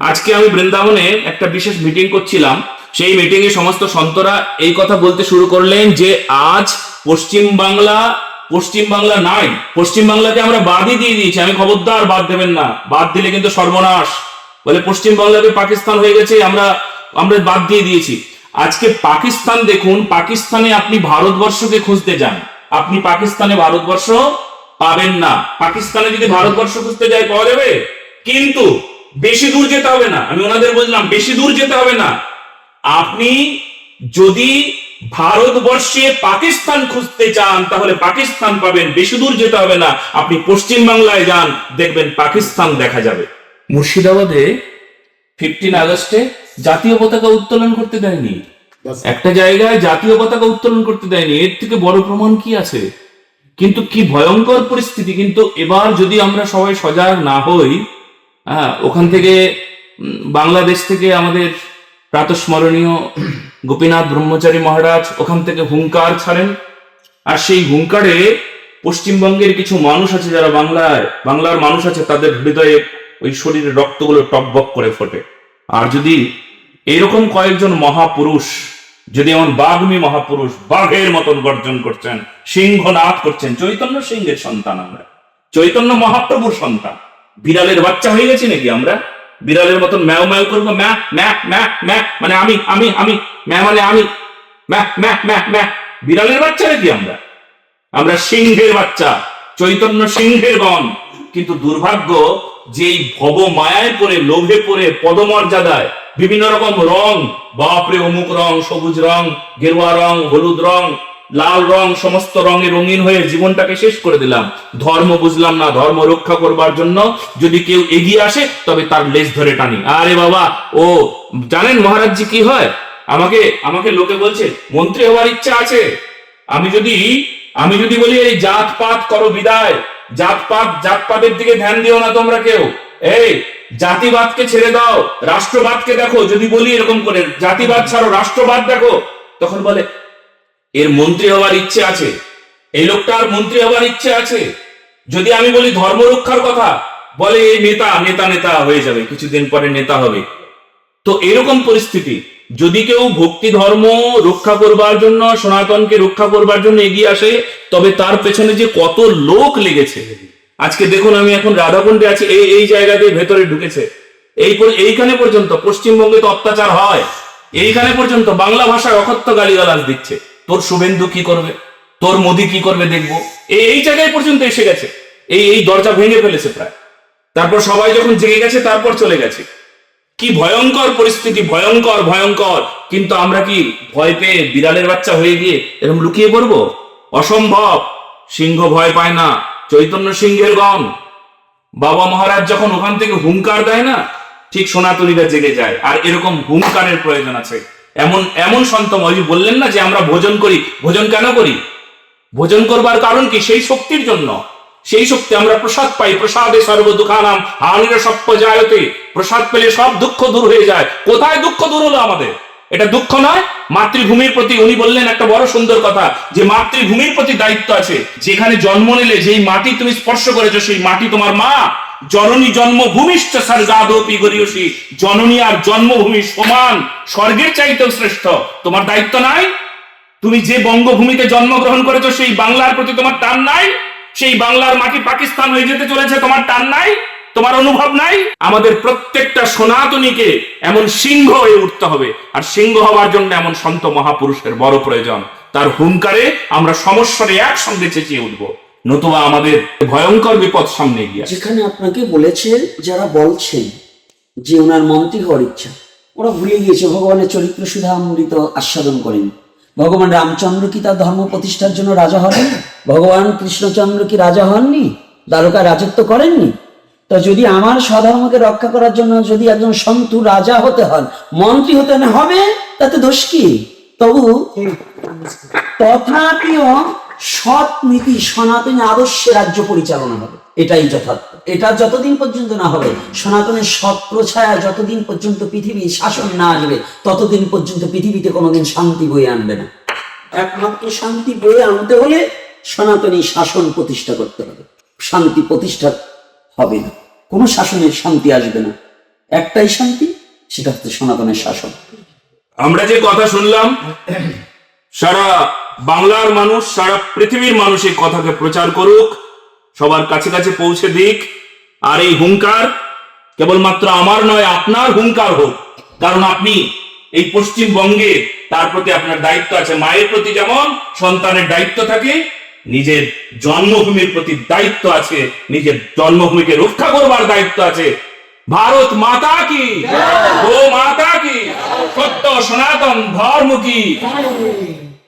আজকে আমি বৃন্দাবনে একটা বিশেষ মিটিং করছিলাম। সেই মিটিং এ সমস্ত সন্তরা এই কথা বলতে শুরু করলেন যে, আজ পশ্চিম বাংলা পশ্চিম বাংলা নাই। পশ্চিম বাংলাকে আমরা বাদই দিয়ে দিয়েছি। আমি খবরদার, বাদ দেবেন না। বাদ দিলে কিন্তু সর্বনাশ। বলে, পশ্চিম বাংলাকে পাকিস্তান হয়ে গেছে, আমরা আমরা বাদ দিয়ে দিয়েছি। আজকে পাকিস্তান দেখুন, পাকিস্তানে আপনি ভারতবর্ষকে খুঁজতে যান। আপনি পাকিস্তানে ভারতবর্ষ পাবেন না। পাকিস্তানে যদি ভারতবর্ষ খুঁজতে যায় পাওয়া যাবে? কিন্তু বেশি দূর যেতে হবে না। আমি ওনাদের বললাম বেশি দূর যেতে হবে না। আপনি যদি ভারতবর্ষে পাকিস্তান খুঁজতে চান তাহলে পাকিস্তান পাবেন বেশি দূর যেতে হবে না। আপনি পশ্চিম বাংলায় যান দেখবেন পাকিস্তান দেখা যাবে। মুর্শিদাবাদে ফিফটিন আগস্টে জাতীয় পতাকা উত্তোলন করতে দেয়নি। একটা জায়গায় জাতীয় পতাকা উত্তোলন করতে দেয়নি এর থেকে বড় প্রমাণ কি আছে? কিন্তু কি ভয়ঙ্কর পরিস্থিতি। কিন্তু এবার যদি আমরা সবাই সজাগ না হই হ্যাঁ ওখান থেকে বাংলাদেশ থেকে আমাদের প্রাতস্মরণীয় গোপীনাথ ব্রহ্মচারী মহারাজ ওখান থেকে হুঙ্কার ছাড়েন। আর সেই হুঙ্কারে পশ্চিমবঙ্গের কিছু মানুষ আছে যারা বাংলায়, বাংলার মানুষ আছে, তাদের হৃদয়ে ওই শরীরের রক্তগুলো টকবক করে ফোটে। আর যদি এরকম কয়েকজন মহাপুরুষ, যদি এমন বাগ্মী মহাপুরুষ বাঘের মতন গর্জন করছেন, সিংহনাথ করছেন, চৈতন্য সিংহের সন্তান আমরা। চৈতন্য মহাপ্রভুর সন্তান। বিড়ালের বাচ্চা হয়ে গেছি নাকি আমরা? বিড়ালের মতন ম্যাও ম্যাও করব, ম্যা ম্যা ম্যা ম্যা মানে আমি আমি আমি, ম্যা মানে আমি, ম্যা ম্যা ম্যা ম্যা। বিড়ালের বাচ্চা নাকি আমরা? আমরা সিংহের বাচ্চা, চৈতন্য সিংহের গণ। কিন্তু দুর্ভাগ্য যে ভব মায়ায় পড়ে, লোভে পড়ে, পদমর্যাদায়, বিভিন্ন রকম রং, বাপরে অমুক রং, সবুজ রং, গেরুয়া রং, হলুদ রং লাল রং, সমস্ত রঙে রঙিন হয়ে জীবনটাকে শেষ করে দিলাম। ধর্ম বুঝলাম না, ধর্ম রক্ষা করবার জন্য যদি কেউ এগিয়ে আসে, তবে তার লেজ ধরে টানি। আরে বাবা, ও, জানেন মহারাজজি কি হয়? আমাকে আমাকে লোকে বলছে, মন্ত্রী হওয়ার ইচ্ছা আছে। আমি যদি আমি যদি বলি, এই জাত পাত করো বিদায়। জাতপাত, জাতপাতের দিকে ধ্যান দিও না তোমরা কেউ। এই, জাতিবাদকে ছেড়ে দাও, রাষ্ট্রবাদকে দেখো। যদি বলি এরকম করে, জাতিবাদ ছাড়ো, রাষ্ট্রবাদ দেখো। তখন বলে এর মন্ত্রী হওয়ার ইচ্ছে আছে। এই লোকটার মন্ত্রী হওয়ার ইচ্ছে আছে। যদি আমি বলি ধর্ম রক্ষার কথা, বলে এই নেতা নেতা নেতা হয়ে যাবে, কিছুদিন পরে নেতা হবে। তো এরকম পরিস্থিতি, যদি কেউ ভক্তি ধর্ম রক্ষা করবার জন্য, সনাতনকে রক্ষা করবার জন্য এগিয়ে আসে, তবে তার পেছনে যে কত লোক লেগেছে। আজকে দেখুন, আমি এখন রাধাকুণ্ডে আছি, এই এই জায়গাতে ভেতরে ঢুকেছে। এই এইখানে পর্যন্ত, পশ্চিমবঙ্গে তো অত্যাচার হয়। এইখানে পর্যন্ত বাংলা ভাষায় অকথ্য গালিগালাজ দিচ্ছে। তোর শুভেন্দু কি করবে? তোর মোদি কি করবে দেখব? এই জায়গায় পর্যন্ত এসে গেছে। এই এই দরজা ভেঙে ফেলেছে প্রায়। তারপর সবাই যখন জেগে গেছে, তারপর চলে গেছে। কি ভয়ঙ্কর পরিস্থিতি, ভয়ঙ্কর ভয়ঙ্কর। কিন্তু আমরা কি ভয় পেয়ে বিড়ালের বাচ্চা হয়ে গিয়ে এরকম লুকিয়ে পড়ব? অসম্ভব। সিংহ ভয় পায় না। চৈতন্য সিংহের গণ। বাবা মহারাজ যখন ওখান থেকে হুঙ্কার দেয় না, ঠিক সোনাতলিরা জেগে যায়। আর এরকম হুঙ্কারের প্রয়োজন আছে। এমন এমন সন্ত যে বললেন না যে আমরা ভোজন করি, ভোজন কেন করি? ভোজন করবার কারণ কি? সেই শক্তির জন্য। সেই শক্তি আমরা প্রসাদ পাই। প্রসাদে সর্ব দুঃখানাম হানির সপ্প জায়তে। প্রসাদ পেলে সব দুঃখ দূর হয়ে যায়। কোথায় দুঃখ দূর হলো আমাদের? এটা দুঃখ নয়, মাতৃভূমির প্রতি। উনি বললেন একটা বড় সুন্দর কথা যে, মাতৃভূমির প্রতি দায়িত্ব আছে। যেখানে জন্ম নিলে যেই মাটি তুমি স্পর্শ করেছ, সেই মাটি তোমার মা। জননী জন্মভূমিষ্ঠ স্বর্গাদপি গরিয়সী। জননী আর জন্মভূমি সমান, স্বর্গের চাইতেও শ্রেষ্ঠ। তোমার দায়িত্ব নাই? তুমি যে বঙ্গভূমিতে জন্মগ্রহণ করেছ, সেই বাংলার প্রতি তোমার টান নাই? সেই বাংলার মাটি পাকিস্তান হয়ে যেতে চলেছে, তোমার টান নাই? তোমার অনুভব নাই? আমাদের প্রত্যেকটা সনাতনীকে এমন সিংহ হয়ে উঠতে হবে। আর সিংহ হওয়ার জন্য এমন সন্ত মহাপুরুষের বড় প্রয়োজন। তার হুঙ্কারে আমরা সমস্যারে একসঙ্গে চেঁচিয়ে উঠবো। নতুবা আমাদের ভয়ঙ্কর বিপদ সামনে আসে। যেখানে আপনাকে বলেছেন যারা বলছেন যে ওনার মন্ত্রী হওয়ার ইচ্ছা ওরা ভুলে গিয়েছে ভগবানের চরিত্র সুধা অমৃত আস্বাদন করেন। ভগবান রামচন্দ্র কি তার ধর্ম প্রতিষ্ঠার জন্য রাজা হননি ভগবান কৃষ্ণচন্দ্র কি রাজা হননি? দ্বারকা রাজত্ব করেননি? তা যদি আমার স্বধর্মকে রক্ষা করার জন্য যদি একজন সন্তু রাজা হতে হন মন্ত্রী হতে না হবে? তাতে দোষ কি? তবু তথাপিও সৎ নীতি সনাতনী আদর্শে রাজ্য পরিচালনা হবে। এটাই যথার্থ। এটা যতদিন পর্যন্ত না হবে, সনাতনের সৎ প্রছায়া যতদিন পর্যন্ত পৃথিবী শাসন না আসবে, ততদিন পর্যন্ত পৃথিবীতে কোনোদিন শান্তি বয়ে আনবে না। একমাত্র শান্তি বয়ে আনতে হলে সনাতনী শাসন প্রতিষ্ঠা করতে হবে। শান্তি প্রতিষ্ঠা হবে না। কোনো শাসনের শান্তি আসবে না। একটাই শান্তি, সেটা হচ্ছে সনাতনের শাসন। আমরা যে কথা শুনলাম, সারা বাংলার মানুষ সারা পৃথিবীর মানুষ এই কথাকে প্রচার করুক সবার কাছে কাছে পৌঁছে দিক। আর এই হুঙ্কার কেবলমাত্র আমার নয় আপনার হুঙ্কার হোক। কারণ আপনি এই পশ্চিমবঙ্গে তার প্রতি আপনার দায়িত্ব আছে। মায়ের প্রতি যেমন সন্তানের দায়িত্ব থাকে নিজের জন্মভূমির প্রতি দায়িত্ব আছে নিজের জন্মভূমিকে রক্ষা করবার দায়িত্ব আছে। ভারত মাতা কি? গো মাতা কি? সত্য সনাতন ধর্ম কি?